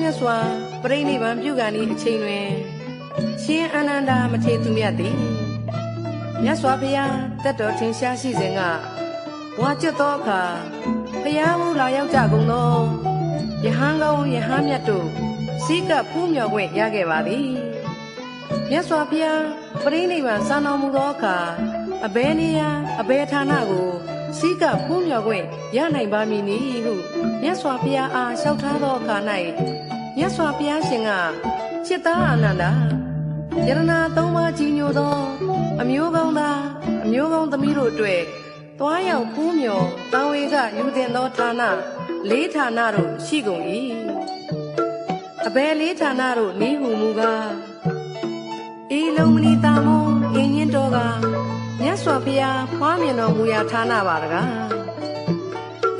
မြတ်စွာပြိဋိဘံပြုကံဤအချိန်တွင်ရှင်အာနန္ဒာမထေသူမြတ်သည်မြတ်စွာဘုရားတက်တော်ထင်ရှားရှိစဉ်ကဘွာကျွတ်သောအခါဘုရားမူလာရောက်ကြကုန်သောယဟန်ကောင်းယဟန်မြတ်တို့စိကပ်ဖူးမြော်ခွင့်ရခဲ့ပါသည်မြတ်စွာဘုရားပြိဋိဘံစံတော်မူသောအခါအဘယ်နေရာအဘယ်ဌာနကို စိကပွံ့မြော်ခွင့်ရနိုင်ပါမည်နည်းဟုမြတ်စွာဘုရားအားလျှောက်ထားသောအခါ၌မြတ်စွာဘုရားရှင်ကจิตသားအနန္ဒာယရနာသုံးပါးကြီးညိုသော အမျိုးကောင်းသားအမျိုးကောင်းသမီးတို့အတွက်သွားရောက်ပူးမြော်တာဝေကယူတင်သောဌာနလေးဌာနတို့ရှိကုန်၏အဘယ်လေးဌာနတို့နည်းဟုမူကားဤလုံးမဏိတာမောအင်းရင်တော်က တ်စွာဘုရားဖွားမြင်တော်မူရာဌာနပါတကား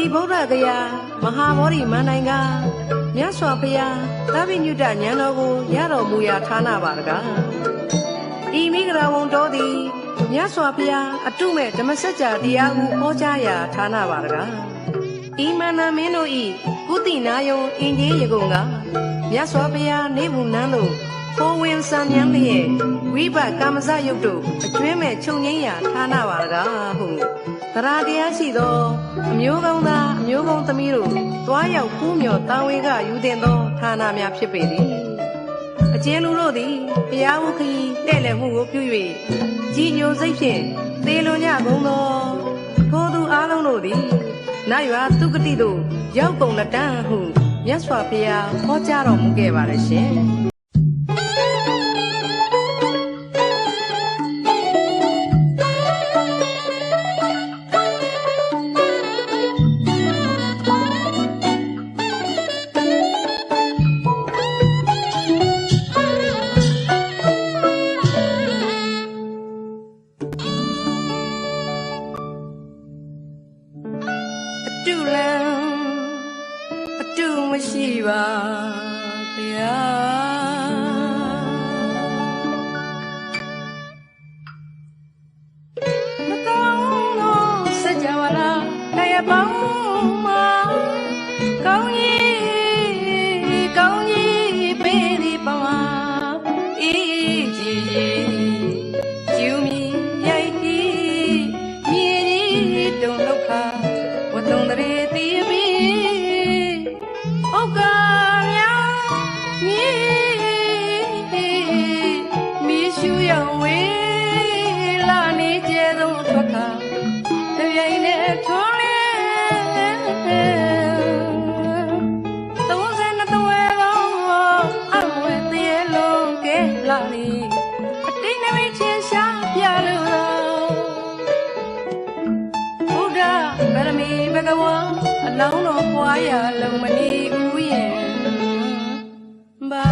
ဤဗုဒ္ဓဂယာမဟာဗောဓိမန္တိုင်ကမြတ်စွာဘုရားသဗ္ဗညုတဉာဏ်တော်ကိုရတော်မူရာဌာနပါတကားဤမိဂရာဝံတော်သည်မြတ်စွာဘုရားအတုမဲ့ဓမ္မစကြာတရားဟုဟောကြားရာဌာနပါတကားဤမန္တမင်းတို့ဤကုတိနာယုံအင်ကြီးရကုံကမြတ်စွာဘုရားနေဘူးနန်းတို့ ဖောဝင်စံမြန်းလျက်ဝိဘကာမဇယုတ်တို့အကျွင်းမဲ့ခြုံငိမ့်ရာဌာနပါတကားဟုသရတရားရှိသောအမျိုးကောင်းသားအမျိုးကောင်းသမီးတို့တွားရောက်ဖူးမြော်တာဝန်ကယူတင်သောဌာနများဖြစ်ပေသည်အကျဉ်လူတို့သည်ဘုရားဝုခီတဲ့လည်းမှုကိုပြု၍ကြီးညိုစိတ်ဖြင့်သေလွန်ကြကုန်သောထိုသူအလုံးတို့သည်နတ်ရွာသူကတိသို့ရောက်ကုန်လက်တန်းဟုမြတ်စွာဘုရားဟောကြားတော်မူခဲ့ပါရဲ့ရှင် အတူလံအတူမရှိပါဗျာမကောင်းတော့စကြဝဠာတရားပေါင်း ရားဗရမီဘဂဝါအလောင်းတော်ပွားရလုံးမနီဦးရဲ့ဘာ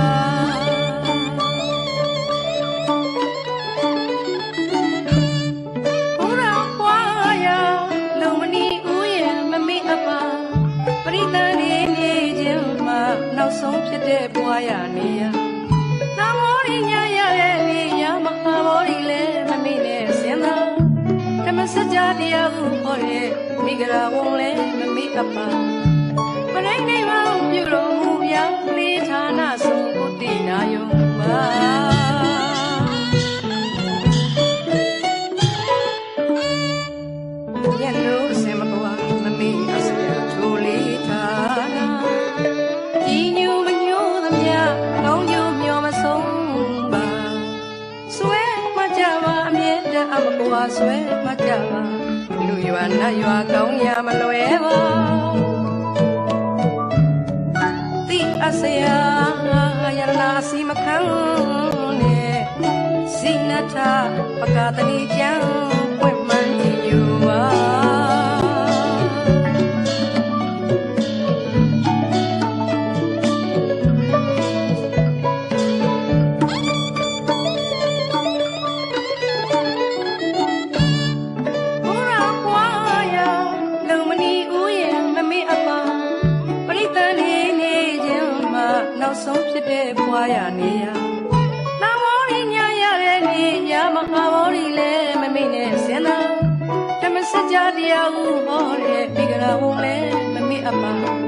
ဘုရားပွားရလုံးမနီဦးရဲ့မမေ့အပါပရိသတ်နေနေခြင်းမှာနောက်ဆုံးဖြစ်တဲ့ပွားရနေရ တရားကိုဟောရဲ့မိဂရာဝုံလဲမမိအပ်ပါပရိနိဗ္ဗာန်ပြုတော်မူရာလေးဌာနဆုံးကိုတိနာယုံပါ တမ်းအမကွာဆွဲမကြပါလူရွာနတ်ရွာကောင်းရမလွယ်ပါတိအစရာယရနာစီမခံနဲ့စိနထပကတနီကျံပွ တဲ့ဘွားရနေရနာမောရိညာရတဲ့နေညမဟာမောရိလဲမမေ့နဲ့စင်သာဓမ္မစကြာတရားဟုဟောတဲ့မိဂရာဝုံလဲမမေ့အပါပ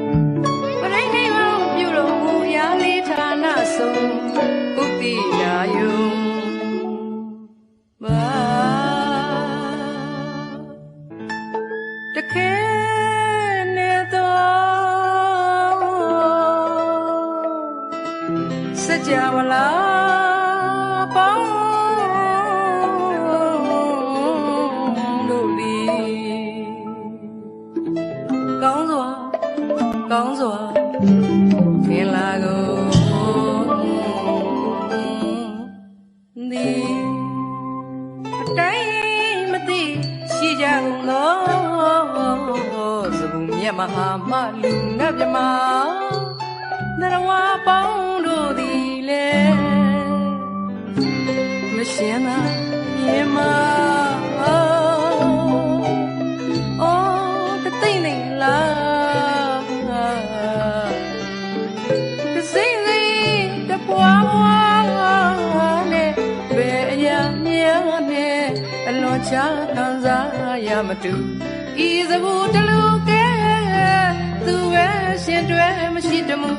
န်သောသဘုံမြတ်မဟာမလူငတ်မြမနရဝပေါင်းတို့သည်လေမရှင်သာရေမအော်တသိမ့်နေလားတစိမ့်စိမ့်တပွားပွားနဲ့ဘယ်အရာများနဲ့အလွန်ချခံစားရ မတူဤစဘူးတလူကဲသူပဲရှင်တွဲမရှိတမှု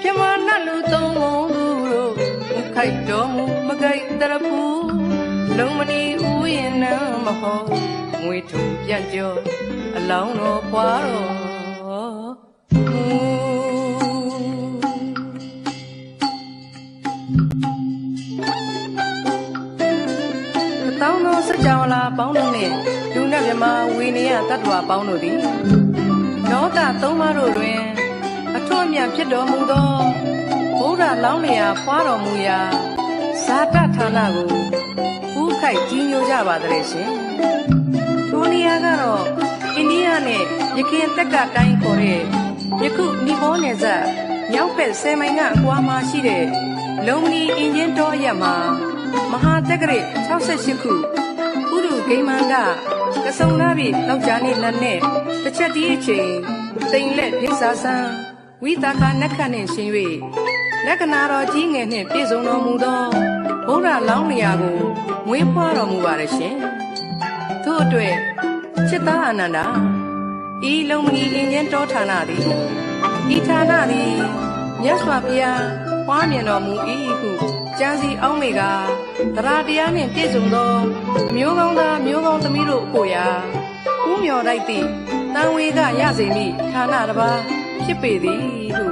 ပြမနတ်လူသုံးပုံသူတို့မခိုက်တော်မူမကြိုက်တရဖူလုံးမနီဥယျနံမဟောငွေထုံပြန့်ကျော်အလောင်းတော်ပွားတော် တောင်းသောစကြဝဠာပေါင်းတို့နှင့်လူနှင့်မြမဝေနေယတ attva ပေါင်းတို့သည်လောကသုံးပါးတို့တွင်အထွတ်အမြတ်ဖြစ်တော်မူသောဘုရားလောင်းလျာဖွာတော်မူရာဇာတဌာနကိုဥခိုက်ကြီးညိုကြပါတဲ့ရှင်ထိုနေရာကတော့အိန္ဒိယနဲ့ယခင်တက်ကတိုင်းခေါ်တဲ့ယခုနီဘောနယ်စပ်မြောက်ဘက်10မိုင်ကအကွာမှာရှိတဲ့လုံမနီအင်ဂျင်တော်ရက်မှာ မဟာတက္ကရာ68ခုဥရုဂိမ္မန်ကကစုံလာပြီလောက်ကြနေလက်နဲ့တစ်ချက်ဒီအချိန်တိမ်လက်ပြစာဆန်းဝိတာကနက္ခတ်နှင့်ရှင်၍လက္ခဏာတော်ကြီးငယ်နှင့်ပြည့်စုံတော်မူသောဘုရားလောင်းလျာကိုမွေးဖွားတော်မူပါရရှင်ထို့အတွက်จิตသားအနန္ဒာဤလုံးမီအင်းကျင်းတောဌာနသည်ဤဌာနသည်မြတ်စွာဘုရား ပွားမြင်တော်မူ၏ဟုကြံစီအောင်မေကတရားတရားနှင့်ပြည့်စုံသောအမျိုးကောင်းသားမျိုးကောင်းသမီးတို့အဖို့ရာဥမျော်လိုက်သည့်တန်ဝေကရစေမိဌာနတစ်ပါးဖြစ်ပေသည်ဟု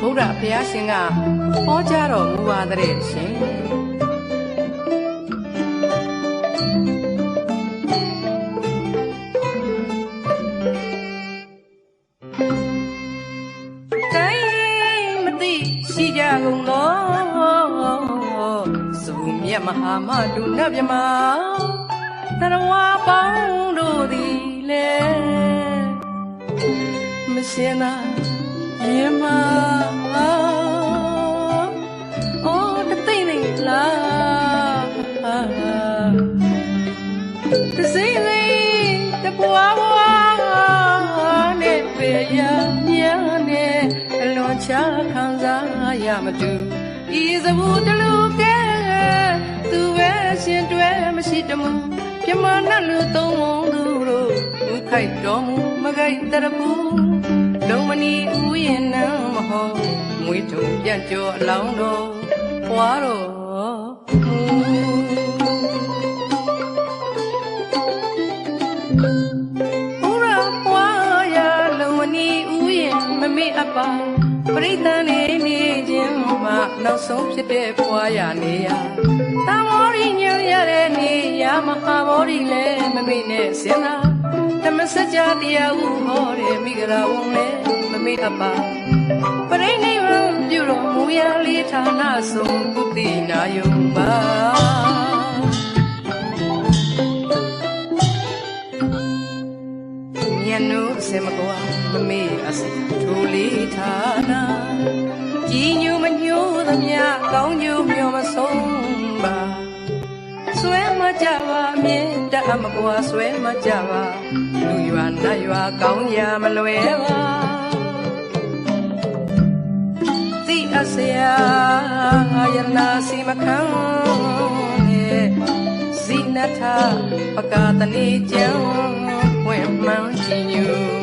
ဗုဒ္ဓဘုရားရှင်ကဟောကြားတော်မူပါတဲ့ရှင်တိုင်း မြတ်မဟာမတုနတ်မြမတရဝပေါင်းတို့သည်လေမရှင်သာရေမအော်တသိမ့်နေလားတစိမ့်စိမ့်တပွားပွားနဲ့ပေရမြန်းနဲ့အလွန်ချခံစားရမတူဤစဘူးတလူကဲ သူပဲရှင်တွဲမရှိတမှုပြမနာလူသုံးဝုံသူတို့ဥခိုက်တော်မူမခိုက်တရပူလုံးမနီဥယျနံမဟောမွေးထုံပြန့်ကျော်အလောင်းတော်ပွားတော် နောက်ဆုံးဖြစ်တဲ့ပွားရနေရတမောရိညံရတဲ့နေရမဟာဘောရိလည်းမမေ့နဲ့စဉ်းသာဓမ္မစကြာတရားဟုဟောတဲ့မိဂရာဝုံလည်းမမေ့အပ်ပါပရိနိဗ္ဗာန်ပြုတော်မူရာလေးဌာနဆုံးကုသိနာယုံပါညံ့နိုးစေမကွာမမေ့အစီထိုလေးဌာနာကြီးညိုမညို သမျှကောင်းကျိုးမျောမဆုံးပါဆွဲမကြပါမြင်တတ်မကွာဆွဲမကြပါလူရွာနတ်ရွာကောင်းရာမလွယ်ပါတိအစရာယရနာစီမခံနဲ့ဇိနထပကာတနေကြံဝင်မှန်ချင်ယူပါ